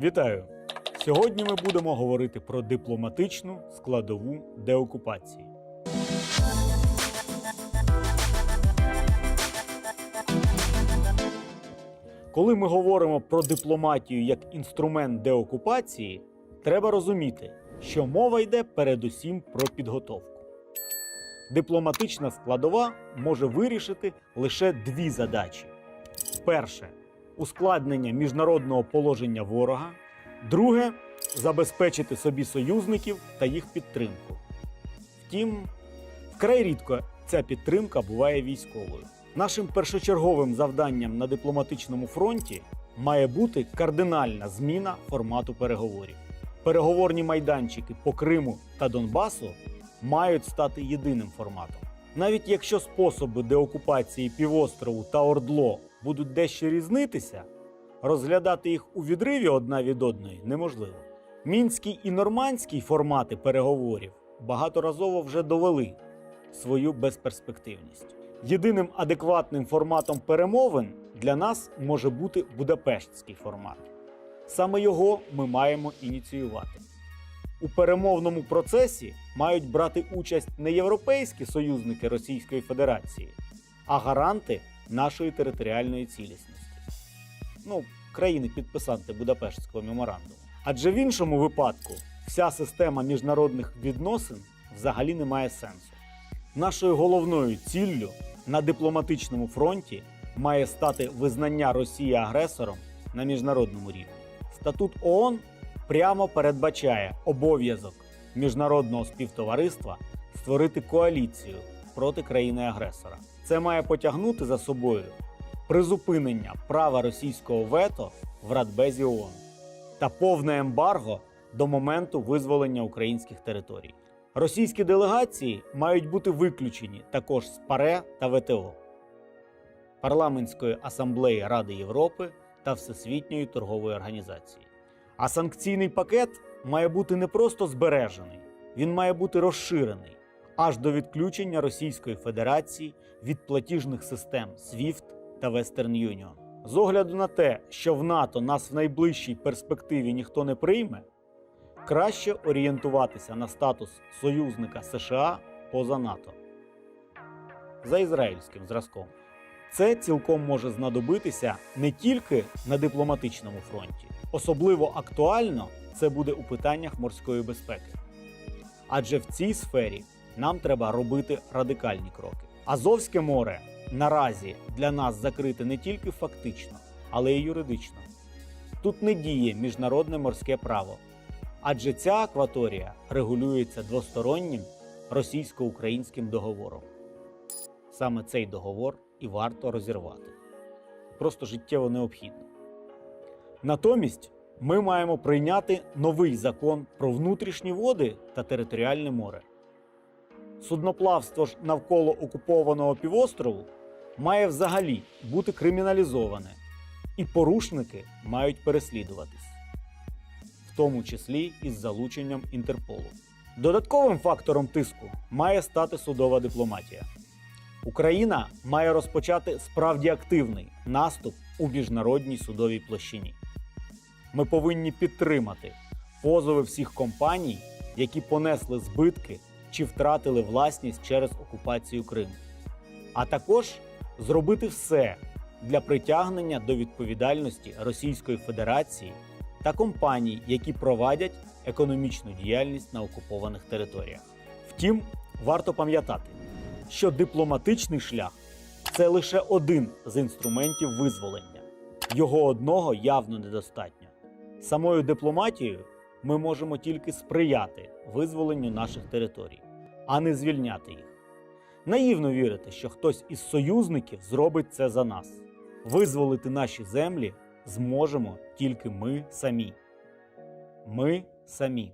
Вітаю! Сьогодні ми будемо говорити про дипломатичну складову деокупації. Коли ми говоримо про дипломатію як інструмент деокупації, треба розуміти, що мова йде передусім про підготовку. Дипломатична складова може вирішити лише дві задачі: перше ускладнення міжнародного положення ворога, друге забезпечити собі союзників та їх підтримку. Втім, вкрай рідко ця підтримка буває військовою. Нашим першочерговим завданням на дипломатичному фронті має бути кардинальна зміна формату переговорів. Переговорні майданчики по Криму та Донбасу мають стати єдиним форматом. Навіть якщо способи деокупації півострову та Ордло будуть дещо різнитися, розглядати їх у відриві одна від одної неможливо. Мінський і нормандський формати переговорів багаторазово вже довели свою безперспективність. Єдиним адекватним форматом перемовин для нас може бути Будапештський формат. Саме його ми маємо ініціювати. У перемовному процесі мають брати участь не європейські союзники Російської Федерації, а гаранти нашої територіальної цілісності. Ну, країни-підписанти Будапештського меморандуму. Адже в іншому випадку вся система міжнародних відносин взагалі не має сенсу. Нашою головною ціллю на дипломатичному фронті має стати визнання Росії агресором на міжнародному рівні. Статут ООН прямо передбачає обов'язок міжнародного співтовариства створити коаліцію проти країни-агресора. Це має потягнути за собою призупинення права російського вето в Радбезі ООН та повне ембарго до моменту визволення українських територій. Російські делегації мають бути виключені також з ПАРЕ та ВТО, Парламентської асамблеї Ради Європи та Всесвітньої торгової організації. А санкційний пакет має бути не просто збережений, він має бути розширений аж до відключення Російської Федерації від платіжних систем SWIFT та Western Union. З огляду на те, що в НАТО нас в найближчій перспективі ніхто не прийме, краще орієнтуватися на статус союзника США поза НАТО за ізраїльським зразком. Це цілком може знадобитися не тільки на дипломатичному фронті. Особливо актуально це буде у питаннях морської безпеки. Адже в цій сфері нам треба робити радикальні кроки. Азовське море наразі для нас закрите не тільки фактично, але й юридично. Тут не діє міжнародне морське право, адже ця акваторія регулюється двостороннім російсько-українським договором. Саме цей договор і варто розірвати. Просто життєво необхідно. Натомість ми маємо прийняти новий закон про внутрішні води та територіальне море. Судноплавство ж навколо окупованого півострову має взагалі бути криміналізоване, і порушники мають переслідуватись, в тому числі із залученням Інтерполу. Додатковим фактором тиску має стати судова дипломатія. Україна має розпочати справді активний наступ у міжнародній судовій площині. Ми повинні підтримати позови всіх компаній, які понесли збитки чи втратили власність через окупацію Криму, а також зробити все для притягнення до відповідальності Російської Федерації та компаній, які провадять економічну діяльність на окупованих територіях. Втім, варто пам'ятати, що дипломатичний шлях це лише один з інструментів визволення. Його одного явно недостатньо. Самою дипломатією ми можемо тільки сприяти визволенню наших територій, а не звільняти їх. Наївно вірити, що хтось із союзників зробить це за нас. Визволити наші землі зможемо тільки ми самі. Ми самі.